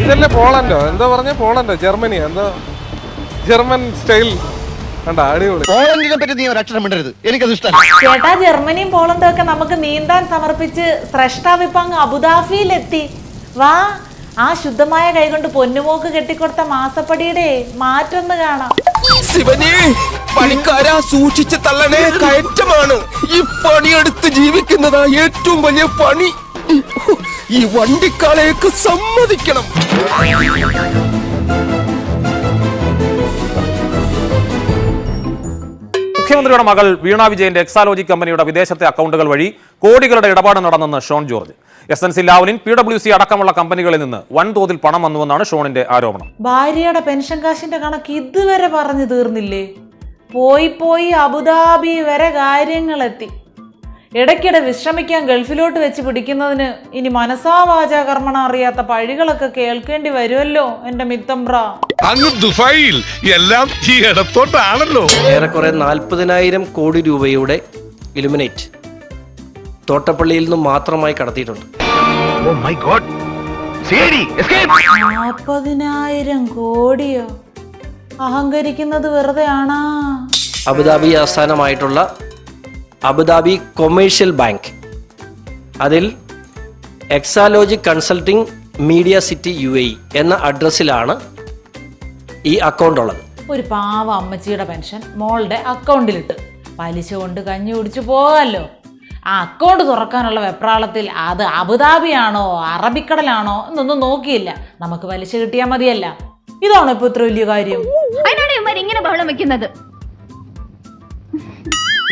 ഇതല്ലേ പോളണ്ടോ? എന്താ പറഞ്ഞ? പോളണ്ടോ? ജർമ്മനി എന്താ? German style. കണ്ട അടിപൊളി. പോളണ്ടിനെ പറ്റി നീ ഒരു അക്ഷരം മിണ്ടരുത്. എനിക്കത് ഇഷ്ടമല്ല. ചേട്ടാ ജർമ്മനിയും പോളണ്ടും ഒക്കെ നമുക്ക് നീന്താൻ സമർപ്പിച്ച് സ്രഷ്ടാവിപ്പോ അങ്ങ് അബുദാബിയിലെത്തി. വാ ആ ശുദ്ധമായ കൈകൊണ്ട് പൊന്നുമോക്ക് കെട്ടിക്കൊടുത്ത മാസപ്പടിയുടെ മാറ്റൊന്ന് കാണാം. ശിവനെ പണിക്കാരാ സൂക്ഷിച്ച് തള്ളണേ. കയറ്റമാണ് ഈ പണിയെടുത്ത് ജീവിക്കുന്നതാ ഏറ്റവും വലിയ പണി. ഈ വണ്ടിക്കാളേക്ക് സമ്മതിക്കണം. മുഖ്യമന്ത്രിയുടെ മകൾ വീണാ വിജയന്റെ എക്സാലോജി കമ്പനിയുടെ വിദേശത്തെ അക്കൗണ്ടുകൾ വഴി കോടികളുടെ ഇടപാട് നടന്നെന്ന് Shone George. S N C Lavalin P W C അടക്കമുള്ള കമ്പനികളിൽ നിന്ന് വൻതോതിൽ പണം വന്നുവെന്നാണ് ഷോണിന്റെ ആരോപണം. ഭാര്യയുടെ പെൻഷൻ കാശിന്റെ കണക്ക് ഇതുവരെ പറഞ്ഞു തീർന്നില്ലേ? പോയി പോയി അബുദാബി വരെ കാര്യങ്ങളെത്തി. ഇടയ്ക്കിടെ വിശ്രമിക്കാൻ ഗൾഫിലോട്ട് വെച്ച് പിടിക്കുന്നതിന് ഇനി മനസാ വാചാ കർമ്മണ അറിയാത്ത പഴികളൊക്കെ കേൾക്കേണ്ടി വരുമല്ലോ എന്റെ മിത്തംബ്ര. അങ്ങ് ദുബായിൽ. എല്ലാം ഈ ഇടത്തോട്ടാണല്ലോ. ഏറെക്കുറെ നാൽപ്പതിനായിരം കോടി രൂപയുടെ ഇലുമിനേറ്റ് തോട്ടപ്പള്ളിയിൽ നിന്ന് മാത്രമായി കടത്തിയിട്ടുണ്ട്. നാൽപ്പതിനായിരം കോടിയോ? അഹങ്കരിക്കുന്നത് വെറുതെ ആണാ അബുദാബി ആസ്ഥാനമായിട്ടുള്ള അബുദാബി കൊമേഴ്ഷ്യൽ ബാങ്ക്. അതിൽ Exalogic consulting media city U A എന്ന അഡ്രസ്സിലാണ് ഈ അക്കൗണ്ട് ഉള്ളത്. ഒരു പാവ അമ്മച്ചിയുടെ പെൻഷൻ മോളുടെ അക്കൗണ്ടിലിട്ട് പലിശ കൊണ്ട് കഞ്ഞി കുടിച്ചു പോകാമല്ലോ ആ അക്കൗണ്ട് തുറക്കാനുള്ള വെപ്രാളത്തിൽ അത് അബുദാബിയാണോ അറബിക്കടലാണോ എന്നൊന്നും നോക്കിയില്ല. നമുക്ക് പലിശ കിട്ടിയാൽ മതിയല്ല. ഇതാണോ ഇപ്പൊ ഇത്ര വലിയ കാര്യം? അതിനാണ് ഇവന്മാർ ഇങ്ങനെ ബഹളം വെക്കുന്നത്.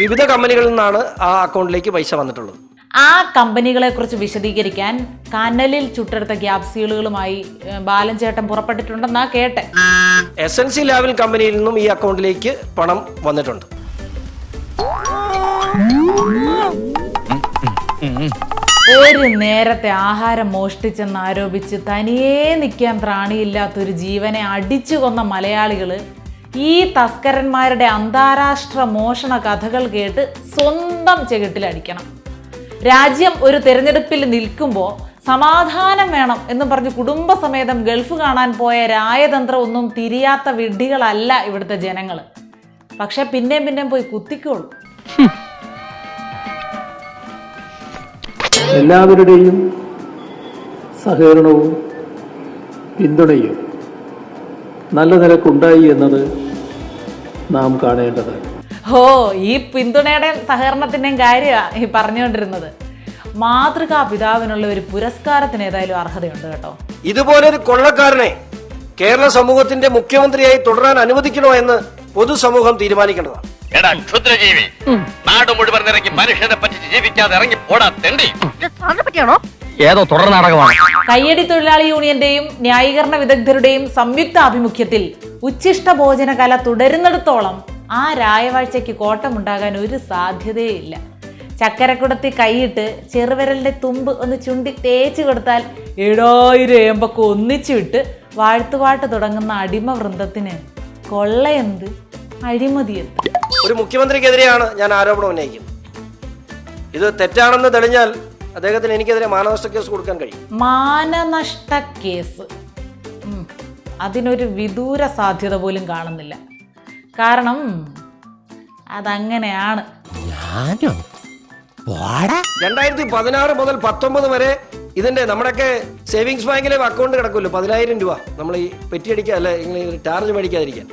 വിവിധ കമ്പനികളിൽ നിന്നാണ് ആ അക്കൗണ്ടിലേക്ക് പൈസ വന്നിട്ടുള്ളത്. ആ കമ്പനികളെ കുറിച്ച് വിശദീകരിക്കാൻ കനലിൽ ചുട്ടെടുത്ത ഗ്യാപ്സീലുകളുമായി ബാലൻ ചേട്ടൻ പുറപ്പെട്ടിട്ടുണ്ടെന്നാ കേട്ടെ. എസ് എൻ സി ലാവിൽ കമ്പനിയിൽ നിന്നും ഈ അക്കൗണ്ടിലേക്ക് പണം വന്നിട്ടുണ്ട്. ഒരു നേരത്തെ ആഹാരം മോഷ്ടിച്ചെന്ന് ആരോപിച്ച് തനിയേ നിൽക്കാൻ ത്രാണിയില്ലാത്തൊരു ജീവനെ അടിച്ചു കൊന്ന മലയാളികൾ ഈ തസ്കരന്മാരുടെ അന്താരാഷ്ട്ര മോഷണ കഥകൾ കേട്ട് സ്വന്തം ചെകിട്ടിലടിക്കണം രാജ്യം ഒരു തെരഞ്ഞെടുപ്പിൽ നിൽക്കുമ്പോൾ സമാധാനം വേണം എന്ന് പറഞ്ഞ് കുടുംബസമേതം ഗൾഫ് കാണാൻ പോയ രായതന്ത്രം ഒന്നും തിരിയാത്ത വിഡ്ഢികളല്ല ഇവിടുത്തെ ജനങ്ങൾ പക്ഷെ പിന്നെയും പിന്നെയും പോയി കുത്തിക്കോളൂ. എല്ലാവരുടെയും സഹകരണവും പിന്തുണയും നല്ല നിലക്കുണ്ടായി എന്നത് നാം കാണേണ്ടതാണ് ഓ ഈ പിന്തുണയുടെയും സഹകരണത്തിന്റെയും കാര്യമാണ് ഈ പറഞ്ഞുകൊണ്ടിരുന്നത്. മാതൃകാ പിതാവിനുള്ള ഒരു പുരസ്കാരത്തിന് ഏതായാലും അർഹതയുണ്ട് കേട്ടോ. ഇതുപോലെ ഒരു കൊള്ളക്കാരനെ കേരള സമൂഹത്തിന്റെ മുഖ്യമന്ത്രിയായി തുടരാൻ അനുവദിക്കണോ എന്ന് പൊതുസമൂഹം തീരുമാനിക്കേണ്ടതാണ്. എടാ ക്ഷുദ്രജീവി നാട് മുഴുവൻ ഇറങ്ങി മനുഷ്യനെ പറ്റിച്ച് ജീവിക്കാതെ ഇറങ്ങി പോടാ തെണ്ടി. അതിനെ പറ്റിയാണോ? ഏതോ തുടർ നാടകമാണ്. കയ്യടി തൊഴിലാളി യൂണിയന്റെയും ന്യായീകരണ വിദഗ്ധരുടെയും സംയുക്ത ആഭിമുഖ്യത്തിൽ ഉച്ഛിഷ്ട ഭോജനകല തുടരുന്നിടത്തോളം ആ രായവാഴ്ചയ്ക്ക് കോട്ടമുണ്ടാകാൻ ഒരു സാധ്യതയില്ല. ചക്കരക്കുടത്തി കൈയിട്ട് ചെറുവിരലിന്റെ തുമ്പ് ഒന്ന് ചുണ്ടി തേച്ച് കൊടുത്താൽ ഏഴായിരം ഏമ്പൊക്കെ ഒന്നിച്ചു വിട്ട് വാഴ്ത്തുപാട്ട് തുടങ്ങുന്ന അടിമ വൃന്ദത്തിന് കൊള്ളയെന്ത്? അഴിമതിയെന്ത്? ഒരു മുഖ്യമന്ത്രിക്കെതിരെയാണ് ഞാൻ ആരോപണം ഉന്നയിക്കുന്നത്. ഇത് തെറ്റാണെന്ന് തെളിഞ്ഞാൽ അദ്ദേഹത്തിന് എനിക്കെതിരെ മാനനഷ്ട കേസ് കൊടുക്കാൻ കഴിയും. മാനനഷ്ട കേസ്. അതിനൊരു വിദൂര സാധ്യത പോലും കാണുന്നില്ല. കാരണം അതങ്ങനെയാണ്. രണ്ടായിരത്തി പതിനാറ് മുതൽ പത്തൊമ്പത് വരെ ഇതിന്റെ നമ്മുടെയൊക്കെ സേവിങ്സ് ബാങ്കിലെ അക്കൗണ്ട് കിടക്കുമല്ലോ പതിനായിരം രൂപ. നമ്മൾ ഈ പെറ്റിയടിക്കുക അല്ലെ ഇങ്ങനെ ടാർജ് മേടിക്കാതിരിക്കാൻ.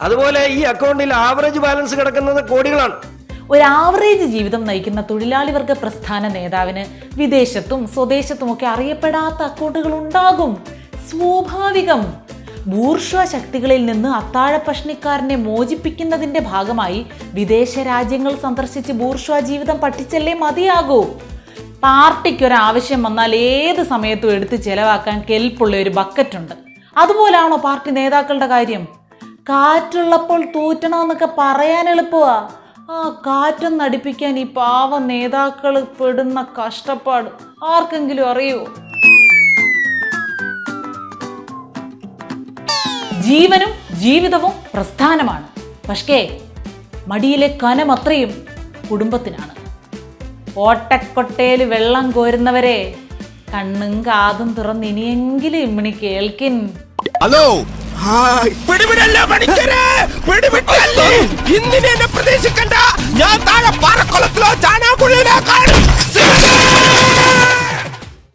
അതുപോലെ ഈ അക്കൗണ്ടിൽ ആവറേജ് ബാലൻസ് കിടക്കുന്നത് കോടികളാണ്. ഒരു ആവറേജ് ജീവിതം നയിക്കുന്ന തൊഴിലാളി വർഗ പ്രസ്ഥാന നേതാവിന് വിദേശത്തും സ്വദേശത്തും ഒക്കെ അറിയപ്പെടാത്ത അക്കൗണ്ടുകൾ ഉണ്ടാകും. സ്വാഭാവികം. ബൂർഷ്വ ശക്തികളിൽ നിന്ന് അത്താഴപ്പഷ്ണിക്കാരനെ മോചിപ്പിക്കുന്നതിന്റെ ഭാഗമായി വിദേശ രാജ്യങ്ങൾ സന്ദർശിച്ച് ബൂർഷ്വ ജീവിതം പഠിച്ചല്ലേ മതിയാകൂ. പാർട്ടിക്ക് ഒരു ആവശ്യം വന്നാൽ ഏത് സമയത്തും എടുത്ത് ചെലവാക്കാൻ കെൽപ്പുള്ള ഒരു ബക്കറ്റുണ്ട്. അതുപോലാണോ പാർട്ടി നേതാക്കളുടെ കാര്യം? കാറ്റുള്ളപ്പോൾ തൂറ്റണമെന്നൊക്കെ പറയാൻ എളുപ്പമാ. ആ കാറ്റം നടിപ്പിക്കാൻ ഈ പാവ നേതാക്കൾ പെടുന്ന കഷ്ടപ്പാട് ആർക്കെങ്കിലും അറിയോ? ജീവനും ജീവിതവും പ്രസ്ഥാനമാണ്. പക്ഷേ മടിയിലെ കനമത്രയും കുടുംബത്തിനാണ്. ഓട്ടക്കൊട്ടയിൽ വെള്ളം കോരുന്നവരെ കണ്ണും കാതും തുറന്ന് ഇനിയെങ്കിലും ഇമ്മിണി കേൾക്കിൻ. ഹലോ പിടിവിടല്ല പണിക്കരെ ഇന്നിനെ ഞാൻ താഴെ പാറക്കുളത്തിലോ ചാണ